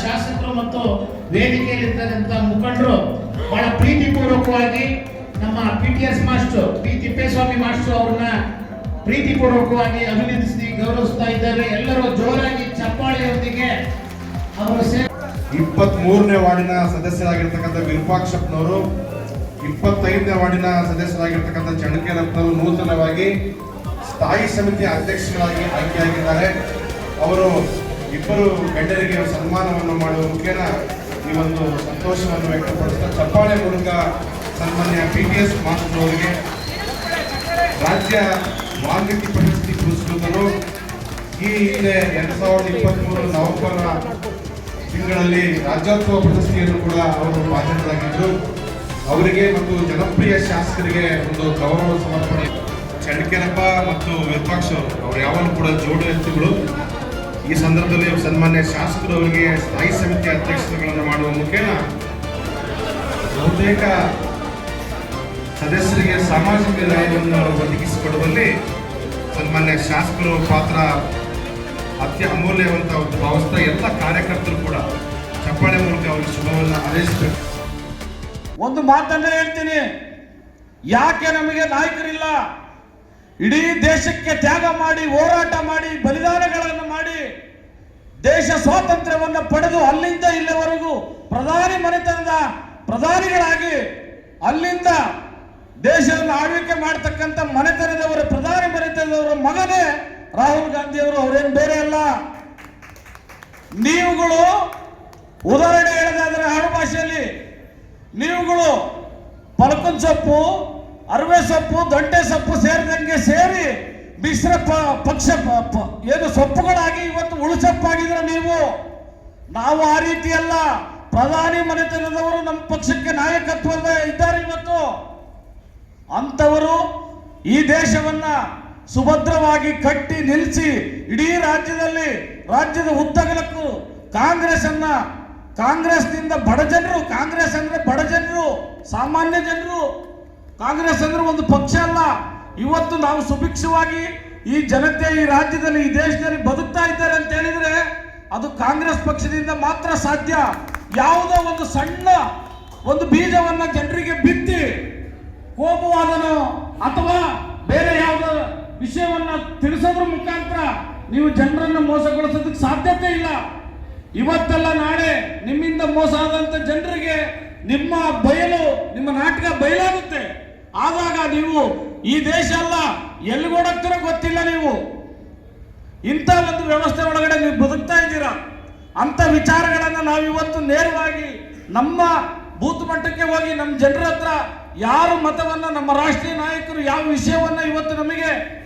ಶಾಸಕರು ಮತ್ತು ವೇದಿಕೆಯಲ್ಲಿರ್ತಕ್ಕಂಥ ಮುಖಂಡರು ಬಹಳ ಪ್ರೀತಿಪೂರ್ವಕವಾಗಿ ನಮ್ಮ P T S master P Thippeswamy master ಅವ್ರನ್ನ ಪ್ರೀತಿಪೂರ್ವಕವಾಗಿ ಅಭಿನಂದಿಸಿ ಗೌರವಿಸ್ತಾ ಇದ್ದಾರೆ. ಎಲ್ಲರೂ ಜೋರಾಗಿ ಚಪ್ಪಾಳೆಯೊಂದಿಗೆ ಅವರು ಇಪ್ಪತ್ತ್ ಮೂರನೇ ವಾರ್ಡಿನ ಸದಸ್ಯರಾಗಿರ್ತಕ್ಕಂಥ ವಿರೂಪಾಕ್ಷಪ್ಪನವರು ಇಪ್ಪತ್ತೈದನೇ ವಾರ್ಡಿನ ಸದಸ್ಯರಾಗಿರ್ತಕ್ಕಂಥ ಚಣಕೇರಪ್ಪನವರು ನೂತನವಾಗಿ ಸ್ಥಾಯಿ ಸಮಿತಿ ಅಧ್ಯಕ್ಷರಾಗಿ ಆಯ್ಕೆಯಾಗಿದ್ದಾರೆ. ಅವರು ಇಬ್ಬರು ಗಣ್ಯರಿಗೆ ಸನ್ಮಾನವನ್ನು ಮಾಡುವ ಮುಖೇನ ಈ ಒಂದು ಸಂತೋಷವನ್ನು ವ್ಯಕ್ತಪಡಿಸ್ತಾ ಚಪ್ಪಾಳೆ ಮೂಲಕ ಸನ್ಮಾನ್ಯ ಪಿ ಟಿ ಎಸ್ ಅವರಿಗೆ ರಾಜ್ಯ ವಾಲ್ಮೀಕಿ ಪ್ರಶಸ್ತಿ ಪುರಸ್ಕೃತರು. ಈ ಹಿಂದೆ ಎರಡ್ ಸಾವಿರದ ಇಪ್ಪತ್ತ್ಮೂರು ನವೆಂಬರ್ ತಿಂಗಳಲ್ಲಿ ರಾಜ್ಯೋತ್ಸವ ಪ್ರಶಸ್ತಿಯನ್ನು ಕೂಡ ಅವರು ಭಾಜನರಾಗಿದ್ದರು ಅವರಿಗೆ ಮತ್ತು ಜನಪ್ರಿಯ ಶಾಸಕರಿಗೆ ಒಂದು ಗೌರವ ಸಮರ್ಪಣೆ. ಚಣಕೆರಪ್ಪ ಮತ್ತು ವಿರೂಪಾಕ್ಷ ಅವರು, ಅವ್ರು ಯಾವಾಗಲೂ ಕೂಡ ಜೋಡಿ ವ್ಯಕ್ತಿಗಳು ಈ ಸಂದರ್ಭದಲ್ಲಿ ಸನ್ಮಾನ್ಯ ಶಾಸಕರು ಅವರಿಗೆ ಸ್ಥಾಯಿ ಸಮಿತಿ ಅಧ್ಯಕ್ಷತೆಗಳನ್ನು ಮಾಡುವ ಮುಖೇನ ಬಹುತೇಕ ಸದಸ್ಯರಿಗೆ ಸಾಮಾಜಿಕ ನ್ಯಾಯವನ್ನು ಒದಗಿಸಿಕೊಡುವಲ್ಲಿ ಸನ್ಮಾನ್ಯ ಶಾಸಕರು ಪಾತ್ರ ಅತ್ಯ ಅಮೂಲ್ಯವಂತ ಎಲ್ಲ ಕಾರ್ಯಕರ್ತರು ಕೂಡ ಚಪ್ಪಾಳೆ ಮೂಲಕ ಅವರಿಗೆ ಶುಭವನ್ನು ಹಾರೈಸಬೇಕು. ಒಂದು ಮಾತನ್ನ ಹೇಳ್ತೀನಿ. ಯಾಕೆ ನಮಗೆ ನಾಯಕರಿಲ್ಲ? ಇಡೀ ದೇಶಕ್ಕೆ ತ್ಯಾಗ ಮಾಡಿ, ಹೋರಾಟ ಮಾಡಿ, ಬಲಿದಾನಗಳನ್ನು ಮಾಡಿ ದೇಶ ಸ್ವಾತಂತ್ರ್ಯವನ್ನು ಪಡೆದು ಅಲ್ಲಿಂದ ಇಲ್ಲಿವರೆಗೂ ಪ್ರಧಾನಿ ಮನೆತನದ ಪ್ರಧಾನಿಗಳಾಗಿ ಅಲ್ಲಿಂದ ದೇಶವನ್ನು ಆಳ್ವಿಕೆ ಮಾಡತಕ್ಕಂಥ ಮನೆತನದವರ, ಪ್ರಧಾನಿ ಮನೆತನದವರ ಮಗನೇ ರಾಹುಲ್ ಗಾಂಧಿ ಅವರು ಅವರೇನು ಬೇರೆ ಅಲ್ಲ. ನೀವುಗಳು ಉದಾಹರಣೆ ಹೇಳೋದಾದ್ರೆ ಆಡು ಭಾಷೆಯಲ್ಲಿ, ನೀವುಗಳು ಪಲಕನ್ ಸೊಪ್ಪು, ಅರವೆ ಸೊಪ್ಪು ದೊಡ್ಡೆ ಸೊಪ್ಪು ಸೇರಿದಂಗೆ ಸೇರಿ ಮಿಶ್ರ ಪಕ್ಷ ಏನು ಸೊಪ್ಪುಗಳಾಗಿ ಇವತ್ತು ಉಳುಸೊಪ್ಪಾಗಿದ್ರೆ ನೀವು? ನಾವು ಆ ರೀತಿ ಅಲ್ಲ. ಪ್ರಧಾನಿ ಮನೆತನದವರು ನಮ್ಮ ಪಕ್ಷಕ್ಕೆ ನಾಯಕತ್ವದ ಇದ್ದಾರೆ ಇವತ್ತು. ಅಂತವರು ಈ ದೇಶವನ್ನ ಸುಭದ್ರವಾಗಿ ಕಟ್ಟಿ ನಿಲ್ಲಿಸಿ ಇಡೀ ರಾಜ್ಯದಲ್ಲಿ, ರಾಜ್ಯದ ಉದ್ದಗಲಕ್ಕೂ ಕಾಂಗ್ರೆಸ್ ಅನ್ನ, ಕಾಂಗ್ರೆಸ್ನಿಂದ ಬಡ ಜನರು, ಕಾಂಗ್ರೆಸ್ ಅಂದ್ರೆ ಬಡ ಜನರು, ಸಾಮಾನ್ಯ ಜನರು. ಕಾಂಗ್ರೆಸ್ ಅಂದ್ರೆ ಒಂದು ಪಕ್ಷ ಅಲ್ಲ. ಇವತ್ತು ನಾವು ಸುಭಿಕ್ಷವಾಗಿ ಈ ಜನತೆ, ಈ ರಾಜ್ಯದಲ್ಲಿ, ಈ ದೇಶದಲ್ಲಿ ಬದುಕ್ತಾ ಇದ್ದಾರೆ ಅಂತ ಹೇಳಿದ್ರೆ ಅದು ಕಾಂಗ್ರೆಸ್ ಪಕ್ಷದಿಂದ ಮಾತ್ರ ಸಾಧ್ಯ. ಯಾವುದೋ ಒಂದು ಸಣ್ಣ ಒಂದು ಬೀಜವನ್ನ ಜನರಿಗೆ ಬಿತ್ತಿ ಕೋಪವಾದನೋ ಅಥವಾ ಬೇರೆ ಯಾವುದೋ ವಿಷಯವನ್ನ ತಿಳಿಸೋದ್ರ ಮುಖಾಂತರ ನೀವು ಜನರನ್ನ ಮೋಸಗೊಳಿಸೋದಕ್ಕೆ ಸಾಧ್ಯತೆ ಇಲ್ಲ. ಇವತ್ತೆಲ್ಲ ನಾಳೆ ನಿಮ್ಮಿಂದ ಮೋಸ ಆದಂತ ಜನರಿಗೆ ನಿಮ್ಮ ಬಯಲು, ನಿಮ್ಮ ನಾಟಕ ಬಯಲಾಗುತ್ತೆ. ನೀವು? ಈ ದೇಶ ಅಲ್ಲ. ಎಲ್ಲಿಗೋಡಕ್ತಿರೋ ಗೊತ್ತಿಲ್ಲ ನೀವು. ಇಂಥ ಒಂದು ವ್ಯವಸ್ಥೆ ಒಳಗಡೆ ನೀವು ಬದುಕ್ತಾ ಇದ್ದೀರಾ? ಅಂತ ವಿಚಾರಗಳನ್ನ ನಾವು ಇವತ್ತು ನೇರವಾಗಿ ನಮ್ಮ ಬೂತ್ ಮಟ್ಟಕ್ಕೆ ಹೋಗಿ ನಮ್ಮ ಜನರ ಹತ್ರ ಯಾರು ಮತವನ್ನ, ನಮ್ಮ ರಾಷ್ಟ್ರೀಯ ನಾಯಕರು ಯಾವ ವಿಷಯವನ್ನ ಇವತ್ತು ನಮಗೆ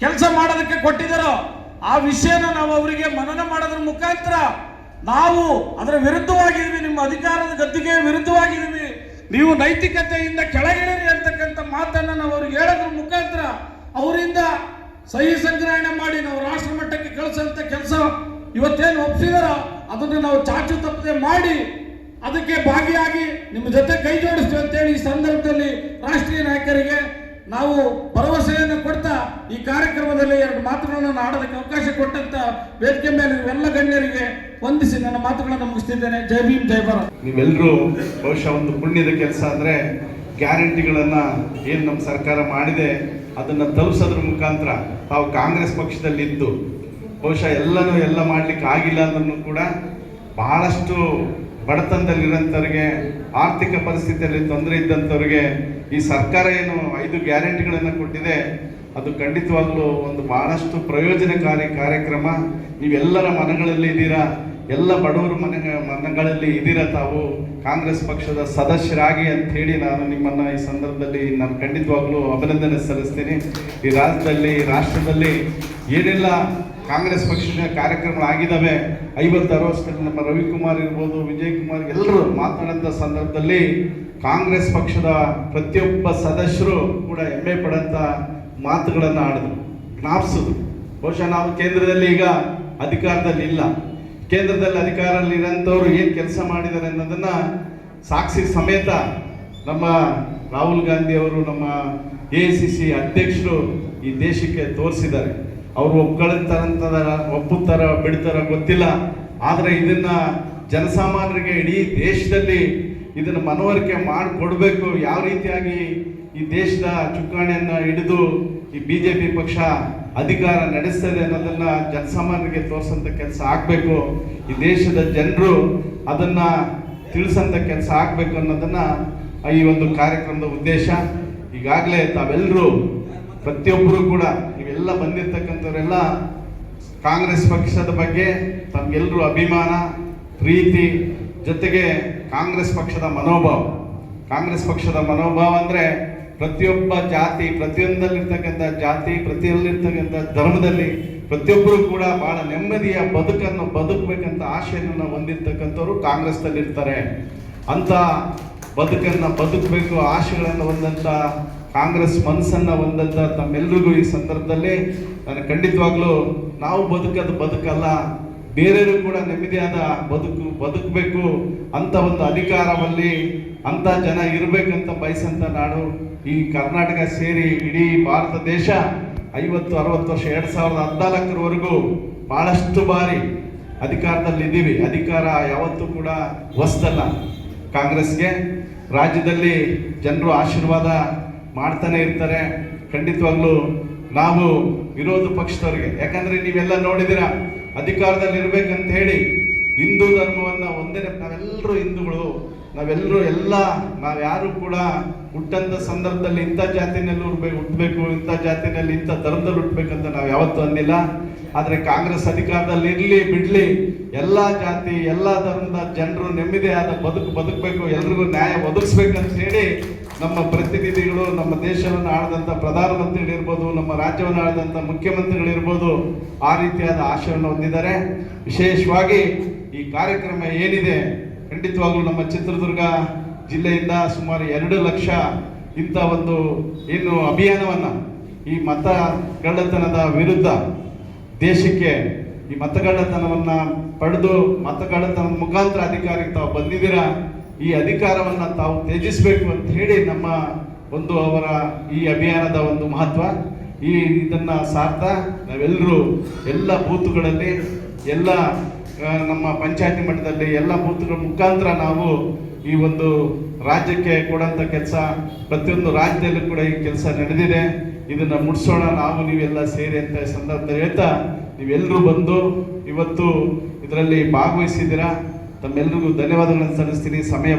ಕೆಲಸ ಮಾಡೋದಕ್ಕೆ ಕೊಟ್ಟಿದ್ದಾರೋ, ಆ ವಿಷಯನ ನಾವು ಅವರಿಗೆ ಮನನ ಮಾಡೋದ್ರ ಮುಖಾಂತರ ನಾವು ಅದರ ವಿರುದ್ಧವಾಗಿದ್ದೀವಿ. ನಿಮ್ಮ ಅಧಿಕಾರದ ಗದ್ದಿಗೆ ವಿರುದ್ಧವಾಗಿದ್ದೀವಿ. ನೀವು ನೈತಿಕತೆಯಿಂದ ಕೆಳಗಿಳಿರಿ ಅಂತಕ್ಕಂಥ ಮಾತನ್ನ ನಾವು ಅವ್ರಿಗೆ ಹೇಳೋದ್ರ ಮುಖಾಂತರ ಅವರಿಂದ ಸಹಿ ಸಂಗ್ರಹಣೆ ಮಾಡಿ ನಾವು ರಾಷ್ಟ್ರ ಮಟ್ಟಕ್ಕೆ ಕಳಿಸಂತ ಕೆಲಸ ಇವತ್ತೇನು ಒಪ್ಪಿದಾರ ಅದನ್ನು ನಾವು ಚಾಚು ತಪ್ಪದೆ ಮಾಡಿ ಅದಕ್ಕೆ ಭಾಗಿಯಾಗಿ ನಿಮ್ಮ ಜೊತೆ ಕೈ ಜೋಡಿಸ್ತೀವಿ ಅಂತೇಳಿ ಈ ಸಂದರ್ಭದಲ್ಲಿ ರಾಷ್ಟ್ರೀಯ ನಾಯಕರಿಗೆ ನಾವು ಭರವಸೆಯನ್ನು ಕೊಡ್ತಾ ಈ ಕಾರ್ಯಕ್ರಮದಲ್ಲಿ ಎರಡು ಮಾತುಗಳನ್ನು ಆಡೋದಕ್ಕೆ ಅವಕಾಶ ಕೊಟ್ಟಂತ ವೇದಿಕೆ ಮೇಲೆ ಎಲ್ಲ ಗಣ್ಯರಿಗೆ ವಂದಿಸಿ ನನ್ನ ಮಾತುಗಳನ್ನು ಮುಗಿಸ್ತಿದ್ದೇನೆ. ಜೈ ಭೀಮ್, ಜೈ ಭಾರತ್. ನೀವೆಲ್ಲರೂ ಬಹುಶಃ ಒಂದು ಪುಣ್ಯದ ಕೆಲಸ ಅಂದರೆ ಗ್ಯಾರಂಟಿಗಳನ್ನು ಏನು ನಮ್ಮ ಸರ್ಕಾರ ಮಾಡಿದೆ, ಅದನ್ನು ತಲುಪಿಸೋದ್ರ ಮುಖಾಂತರ ತಾವು ಕಾಂಗ್ರೆಸ್ ಪಕ್ಷದಲ್ಲಿದ್ದು, ಬಹುಶಃ ಎಲ್ಲನೂ ಎಲ್ಲ ಮಾಡಲಿಕ್ಕೆ ಆಗಿಲ್ಲ ಅಂದ್ರೂ ಕೂಡ ಬಹಳಷ್ಟು ಬಡತನದಲ್ಲಿರೋಂಥವ್ರಿಗೆ, ಆರ್ಥಿಕ ಪರಿಸ್ಥಿತಿಯಲ್ಲಿ ತೊಂದರೆ ಇದ್ದಂಥವ್ರಿಗೆ ಈ ಸರ್ಕಾರ ಏನು ಐದು ಗ್ಯಾರಂಟಿಗಳನ್ನು ಕೊಟ್ಟಿದೆ, ಅದು ಖಂಡಿತವಾಗಲೂ ಒಂದು ಬಹಳಷ್ಟು ಪ್ರಯೋಜನಕಾರಿ ಕಾರ್ಯಕ್ರಮ. ನೀವೆಲ್ಲರ ಮನಗಳಲ್ಲಿ ಇದ್ದೀರಾ? ಎಲ್ಲ ಬಡವರ ಮನೆ ಮನಗಳಲ್ಲಿ ಇದ್ದೀರಾ ತಾವು, ಕಾಂಗ್ರೆಸ್ ಪಕ್ಷದ ಸದಸ್ಯರಾಗಿ ಅಂತ ಹೇಳಿ ನಾನು ನಿಮ್ಮನ್ನ ಈ ಸಂದರ್ಭದಲ್ಲಿ ನಾನು ಖಂಡಿತವಾಗ್ಲೂ ಅಭಿನಂದನೆ ಸಲ್ಲಿಸ್ತೀನಿ. ಈ ರಾಜ್ಯದಲ್ಲಿ ರಾಷ್ಟ್ರದಲ್ಲಿ ಏನೆಲ್ಲ ಕಾಂಗ್ರೆಸ್ ಪಕ್ಷದ ಕಾರ್ಯಕ್ರಮಗಳು ಕಾರ್ಯಕ್ರಮಗಳಾಗಿದ್ದಾವೆ ಐವತ್ತು ವರ್ಷದಲ್ಲಿ ನಮ್ಮ ರವಿಕುಮಾರ್ ಇರ್ಬೋದು ವಿಜಯ್ ಕುಮಾರ್ ಎಲ್ಲರೂ ಮಾತನಾಡಂಥ ಸಂದರ್ಭದಲ್ಲಿ ಕಾಂಗ್ರೆಸ್ ಪಕ್ಷದ ಪ್ರತಿಯೊಬ್ಬ ಸದಸ್ಯರು ಕೂಡ ಹೆಮ್ಮೆ ಪಡಂತ ಮಾತುಗಳನ್ನು ಆಡಿದ್ರು, ಜ್ಞಾಪಿಸಿದ್ರು. ಬಹುಶಃ ನಾವು ಕೇಂದ್ರದಲ್ಲಿ ಈಗ ಅಧಿಕಾರದಲ್ಲಿ ಇಲ್ಲ ಕೇಂದ್ರದಲ್ಲಿ ಅಧಿಕಾರದಲ್ಲಿ ಇರೋಂಥವ್ರು ಏನು ಕೆಲಸ ಮಾಡಿದ್ದಾರೆ ಅನ್ನೋದನ್ನ ಸಾಕ್ಷಿ ಸಮೇತ ನಮ್ಮ ರಾಹುಲ್ ಗಾಂಧಿ ಅವರು, ನಮ್ಮ ಎ ಸಿ ಸಿ ಅಧ್ಯಕ್ಷರು ಈ ದೇಶಕ್ಕೆ ತೋರಿಸಿದ್ದಾರೆ. ಅವರು ಒಪ್ಕೊಳ್ತಾರಂತ ಒಪ್ಪುತ್ತಾರ ಬಿಡ್ತಾರ ಗೊತ್ತಿಲ್ಲ. ಆದರೆ ಇದನ್ನ ಜನಸಾಮಾನ್ಯರಿಗೆ ಇಡೀ ದೇಶದಲ್ಲಿ ಇದನ್ನು ಮನವರಿಕೆ ಮಾಡಿಕೊಡ್ಬೇಕು. ಯಾವ ರೀತಿಯಾಗಿ ಈ ದೇಶದ ಚುಕ್ಕಾಣಿಯನ್ನು ಹಿಡಿದು ಈ ಬಿ ಜೆ ಪಿ ಪಕ್ಷ ಅಧಿಕಾರ ನಡೆಸ್ತದೆ ಅನ್ನೋದನ್ನ ಜನಸಾಮಾನ್ಯರಿಗೆ ತೋರಿಸಂತ ಕೆಲಸ ಆಗಬೇಕು. ಈ ದೇಶದ ಜನರು ಅದನ್ನ ತಿಳಿಸಂತ ಕೆಲಸ ಆಗಬೇಕು ಅನ್ನೋದನ್ನ ಈ ಒಂದು ಕಾರ್ಯಕ್ರಮದ ಉದ್ದೇಶ. ಈಗಾಗಲೇ ತಾವೆಲ್ಲರೂ ಪ್ರತಿಯೊಬ್ಬರು ಕೂಡ, ನೀವೆಲ್ಲ ಬಂದಿರ್ತಕ್ಕಂಥವರೆಲ್ಲ ಕಾಂಗ್ರೆಸ್ ಪಕ್ಷದ ಬಗ್ಗೆ ತಮ್ಗೆಲ್ಲರೂ ಅಭಿಮಾನ, ಪ್ರೀತಿ, ಜೊತೆಗೆ ಕಾಂಗ್ರೆಸ್ ಪಕ್ಷದ ಮನೋಭಾವ. ಕಾಂಗ್ರೆಸ್ ಪಕ್ಷದ ಮನೋಭಾವ ಅಂದ್ರೆ ಪ್ರತಿಯೊಬ್ಬ ಜಾತಿ, ಪ್ರತಿಯೊಂದಲ್ಲಿರ್ತಕ್ಕಂಥ ಜಾತಿ, ಪ್ರತಿಯೊಂದಲ್ಲಿರ್ತಕ್ಕಂಥ ಧರ್ಮದಲ್ಲಿ ಪ್ರತಿಯೊಬ್ಬರು ಕೂಡ ಬಹಳ ನೆಮ್ಮದಿಯ ಬದುಕನ್ನು ಬದುಕಬೇಕಂತ ಆಶೆಯನ್ನು ಹೊಂದಿರ್ತಕ್ಕಂಥವ್ರು ಕಾಂಗ್ರೆಸ್ನಲ್ಲಿರ್ತಾರೆ. ಅಂತ ಬದುಕನ್ನ ಬದುಕಬೇಕು ಆಶೆಗಳನ್ನು ಹೊಂದಂತ ಕಾಂಗ್ರೆಸ್ ಮನಸ್ಸನ್ನ ಹೊಂದಂತ ತಮ್ಮೆಲ್ಲರಿಗೂ ಈ ಸಂದರ್ಭದಲ್ಲಿ ನಾನು ಖಂಡಿತವಾಗ್ಲೂ ನಾವು ಬದುಕೋದು ಬದುಕಲ್ಲ ಬೇರೆಯವರು ಕೂಡ ನೆಮ್ಮದಿಯಾದ ಬದುಕು, ಬದುಕಬೇಕು ಅಂತ ಒಂದು ಅಧಿಕಾರವಲ್ಲಿ ಅಂತ ಜನ ಇರಬೇಕಂತ ಬಯಸಂತ ನಾಡು ಈ ಕರ್ನಾಟಕ ಸೇರಿ ಇಡೀ ಭಾರತ ದೇಶ ಐವತ್ತು, ಅರವತ್ತು ವರ್ಷ, ಎರಡು ಸಾವಿರದ ಹದಿನಾಲ್ಕರವರೆಗೂ ಭಾಳಷ್ಟು ಬಾರಿ ಅಧಿಕಾರದಲ್ಲಿ ಇದ್ದೀವಿ. ಅಧಿಕಾರ ಯಾವತ್ತೂ ಕೂಡ ಹೊಸ್ತಲ್ಲ ಕಾಂಗ್ರೆಸ್ಗೆ ರಾಜ್ಯದಲ್ಲಿ ಜನರು ಆಶೀರ್ವಾದ ಮಾಡ್ತಾನೆ ಇರ್ತಾರೆ. ಖಂಡಿತವಾಗ್ಲೂ ನಾವು ವಿರೋಧ ಪಕ್ಷದವ್ರಿಗೆ. ಯಾಕಂದರೆ ನೀವೆಲ್ಲ ನೋಡಿದಿರ ಅಧಿಕಾರದಲ್ಲಿ ಇರಬೇಕಂತ ಹೇಳಿ ಹಿಂದೂ ಧರ್ಮವನ್ನು ಒಂದೇ ನಾವೆಲ್ಲರೂ ಹಿಂದೂಗಳು ನಾವೆಲ್ಲರೂ ಎಲ್ಲ, ನಾವ್ಯಾರು ಕೂಡ ಹುಟ್ಟಂತ ಸಂದರ್ಭದಲ್ಲಿ ಇಂಥ ಜಾತಿನಲ್ಲಿ ಹುಡ್ಬೇಕು ಹುಟ್ಟಬೇಕು ಇಂಥ ಜಾತಿನಲ್ಲಿ ಇಂಥ ಧರ್ಮದಲ್ಲಿ ಹುಟ್ಟಬೇಕಂತ ನಾವು ಯಾವತ್ತೂ ಅಂದಿಲ್ಲ. ಆದರೆ ಕಾಂಗ್ರೆಸ್ ಅಧಿಕಾರದಲ್ಲಿ ಇರಲಿ ಬಿಡಲಿ, ಎಲ್ಲ ಜಾತಿ, ಎಲ್ಲ ಧರ್ಮದ ಜನರು ನೆಮ್ಮದಿಯಾದ ಬದುಕು ಬದುಕಬೇಕು, ಎಲ್ರಿಗೂ ನ್ಯಾಯ ಒದಗಿಸ್ಬೇಕಂತ ಹೇಳಿ ನಮ್ಮ ಪ್ರತಿನಿಧಿಗಳು, ನಮ್ಮ ದೇಶವನ್ನು ಆಳದಂತ ಪ್ರಧಾನಮಂತ್ರಿಗಳಿರ್ಬೋದು ನಮ್ಮ ರಾಜ್ಯವನ್ನು ಆಳದಂತ ಮುಖ್ಯಮಂತ್ರಿಗಳಿರ್ಬೋದು ಆ ರೀತಿಯಾದ ಆಶಯವನ್ನು ಹೊಂದಿದ್ದಾರೆ. ವಿಶೇಷವಾಗಿ ಈ ಕಾರ್ಯಕ್ರಮ ಏನಿದೆ, ಖಂಡಿತವಾಗ್ಲೂ ನಮ್ಮ ಚಿತ್ರದುರ್ಗ ಜಿಲ್ಲೆಯಿಂದ ಸುಮಾರು ಎರಡು ಲಕ್ಷ ಇಂಥ ಒಂದು ಏನು ಅಭಿಯಾನವನ್ನು ಈ ಮತ ಗಳ್ಳತನದ ವಿರುದ್ಧ ದೇಶಕ್ಕೆ ಈ ಮತಗಳ್ಳತನವನ್ನು ಪಡೆದು ಮತಗಳ್ಳತನ ಮುಖಾಂತರ ಅಧಿಕಾರಕ್ಕೆ ತಾವು ಬಂದಿದ್ದೀರಾ? ಈ ಅಧಿಕಾರವನ್ನ ತಾವು ತ್ಯಜಿಸಬೇಕು ಅಂತ ಹೇಳಿ ನಮ್ಮ ಒಂದು ಅವರ ಈ ಅಭಿಯಾನದ ಒಂದು ಮಹತ್ವ, ಈ ಇದನ್ನ ಸಾರ್ಥ ನಾವೆಲ್ಲರೂ ಎಲ್ಲ ಬೂತುಗಳಲ್ಲಿ, ಎಲ್ಲ ನಮ್ಮ ಪಂಚಾಯತಿ ಮಟ್ಟದಲ್ಲಿ ಎಲ್ಲ ಬೂತ್ಗಳ ಮುಖಾಂತರ ನಾವು ಈ ಒಂದು ರಾಜ್ಯಕ್ಕೆ ಕೊಡಂತ ಕೆಲಸ, ಪ್ರತಿಯೊಂದು ರಾಜ್ಯದಲ್ಲೂ ಕೂಡ ಈ ಕೆಲಸ ನಡೆದಿದೆ. ಇದನ್ನ ಮುಡಿಸೋಣ, ನಾವು ನೀವೆಲ್ಲ ಸೇರಿ ಅಂತ ಸಂದರ್ಭದಲ್ಲಿ ಹೇಳ್ತಾ ನೀವೆಲ್ಲರೂ ಬಂದು ಇವತ್ತು ಇದರಲ್ಲಿ ಭಾಗವಹಿಸಿದ್ದೀರಾ? ತಮ್ಮೆಲ್ಲರಿಗೂ ಧನ್ಯವಾದಗಳನ್ನು ಸಲ್ಲಿಸ್ತೀನಿ ಸಮಯ